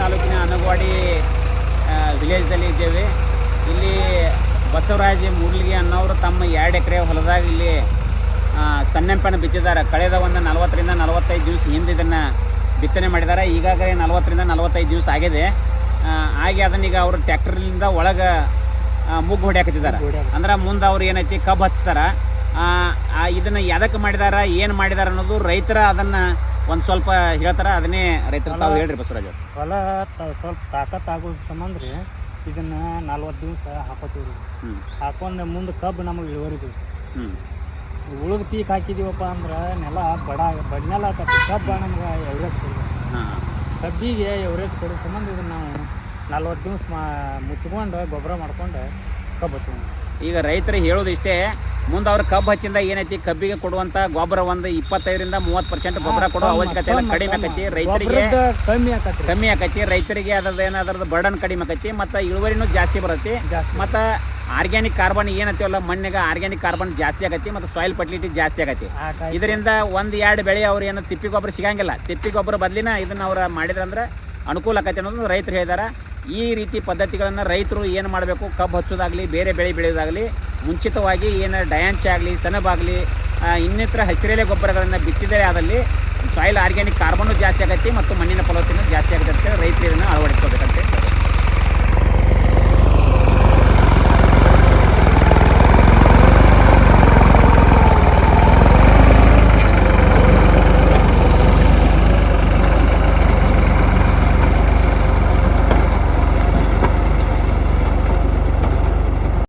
ತಾಲೂಕಿನ ಅನಗವಾಡಿ ವಿಲೇಜ್ದಲ್ಲಿ ಇದ್ದೇವೆ. ಇಲ್ಲಿ ಬಸವರಾಜ ಮೂಡ್ಲಿಗೆ ಅನ್ನೋರು ತಮ್ಮ ಎರಡು ಎಕರೆ ಹೊಲದಾಗ ಇಲ್ಲಿ ಸಣ್ಣೆಂಪನ್ನು ಸಣ್ಣೆಂಪನ ಬಿತ್ತಿದ್ದಾರೆ. ಕಳೆದ ಒಂದು ನಲವತ್ತರಿಂದ ನಲವತ್ತೈದು ದಿವಸ ಹಿಂದೆ ಇದನ್ನು ಬಿತ್ತನೆ ಮಾಡಿದ್ದಾರೆ. ಈಗಾಗಲೇ ನಲವತ್ತರಿಂದ ನಲವತ್ತೈದು ದಿವಸ ಆಗಿದೆ. ಹಾಗೆ ಅದನ್ನೀಗ ಅವರು ಟ್ಯಾಕ್ಟ್ರಿಂದ ಒಳಗೆ ಮುಗ್ಗು ಹೊಡ್ಯಾಕತ್ತಿದ್ದಾರೆ ಅಂದ್ರೆ ಮುಂದೆ ಅವ್ರು ಏನೈತಿ ಕಬ್ಬು ಹಚ್ತಾರ ಇದನ್ನ ಎದಕ್ಕೆ ಮಾಡಿದಾರ ಏನು ಮಾಡಿದಾರ ಅನ್ನೋದು ರೈತರ ಅದನ್ನ ಒಂದು ಸ್ವಲ್ಪ ಹೇಳ್ತಾರ ಅದನ್ನೇ ರೈತರು ತಾವು ಹೇಳ್ರಿ ಬಸವರಾಜ್ ಅವ್ರು. ಹೊಲ ತ- ಸ್ವಲ್ಪ ತಾಕತ್ ಆಗೋ ಸಂಬಂಧ ರೀ ಇದನ್ನ ನಲ್ವತ್ತು ದಿವಸ ಹಾಕೋತೀವಿ ರೀ ಹ್ಮ್. ಹಾಕೊಂಡು ಮುಂದೆ ಕಬ್ಬು ನಮಗೆ ಇಳುವರಿ ಬೇಕು ಹ್ಮ್. ಉಳಿದ ಪೀಕ್ ಹಾಕಿದೀವಪ್ಪ ಅಂದ್ರೆ ನೆಲ ಬಡ ಬಡ್ನೆಲ ಆಕತಿ ಕಬ್ಬು ನಮ್ಗೆ ಎವರೇಜ್ ಹಾಂ. ಕಬ್ಬಿಗೆ ಎವರೇಜ್ ಕೊಡೋ ಸಂಬಂಧ ಇದನ್ನ ನಾವು ನಲ್ವತ್ತು ದಿವಸ ಮಾ ಮುಚ್ಕೊಂಡು ಗೊಬ್ಬರ ಮಾಡ್ಕೊಂಡು ಕಬ್ಬು ಹಚ್ಕೊಂಡು ಈಗ ರೈತರು ಹೇಳೋದು ಇಷ್ಟೇ ಮುಂದೆ ಅವ್ರ ಕಬ್ಬು ಹಚ್ಚಿಂದ ಏನೈತಿ? ಕಬ್ಬಿಗೆ ಕೊಡುವಂತ ಗೊಬ್ಬರ ಒಂದು ಇಪ್ಪತ್ತೈದರಿಂದ ಮೂವತ್ತು ಪರ್ಸೆಂಟ್ ಗೊಬ್ಬರ ಕೊಡೋ ಅವಶ್ಯಕತೆ ಇಲ್ಲ. ಕಡಿಮೆ ಆಕೈತಿ ರೈತರಿಗೆ ಕಮ್ಮಿ ಆಕತಿ ಕಮ್ಮಿ ಆಕೈತಿ ರೈತರಿಗೆ ಅದ್ರದ್ದು ಏನಾದ್ರದ್ದು ಬರ್ಡನ್ ಕಡಿಮೆ ಆಕೈತಿ ಮತ್ತು ಇಳುವರಿನೂ ಜಾಸ್ತಿ ಬರುತ್ತೆ. ಮತ್ತು ಆರ್ಗ್ಯಾನಿಕ್ ಕಾರ್ಬನ್ ಏನಂತೀವಲ್ಲ ಮಣ್ಣಿಗೆ ಆರ್ಗ್ಯಾನಿಕ್ ಕಾರ್ಬನ್ ಜಾಸ್ತಿ ಆಗೈತಿ ಮತ್ತು ಸಾಯಿಲ್ ಫರ್ಟಿಲಿಟಿ ಜಾಸ್ತಿ ಆಗೈತಿ ಇದರಿಂದ ಒಂದು ಎರಡು ಬೆಳೆ ಅವ್ರು ಏನು ತಿಪ್ಪಿ ಗೊಬ್ಬರ ಸಿಗಂಗಿಲ್ಲ. ತಿಪ್ಪಿ ಗೊಬ್ಬರ ಬದಲಿನ ಇದನ್ನು ಅವ್ರು ಮಾಡಿದ್ರಂದ್ರೆ ಅನುಕೂಲ ಆಕೈತಿ ಅನ್ನೋದು ರೈತರು ಹೇಳಿದಾರೆ. ಈ ರೀತಿ ಪದ್ಧತಿಗಳನ್ನು ರೈತರು ಏನು ಮಾಡಬೇಕು? ಕಬ್ಬು ಹಚ್ಚೋದಾಗಲಿ ಬೇರೆ ಬೆಳೆ ಬೆಳೆಯೋದಾಗಲಿ ಮುಂಚಿತವಾಗಿ ಏನು ಡಯಾಂಚ್ ಆಗಲಿ ಸೆಣಬಾಗಲಿ ಇನ್ನಿತರ ಹಸಿರೆಲೆ ಗೊಬ್ಬರಗಳನ್ನು ಬಿತ್ತಿದರೆ ಅದರಲ್ಲಿ ಸಾಯಿಲ್ ಆರ್ಗ್ಯಾನಿಕ್ ಕಾರ್ಬನ್ನು ಜಾಸ್ತಿ ಆಗತ್ತೆ ಮತ್ತು ಮಣ್ಣಿನ ಫಲವತ್ತತೆ ಜಾಸ್ತಿ ಆಗುತ್ತೆ.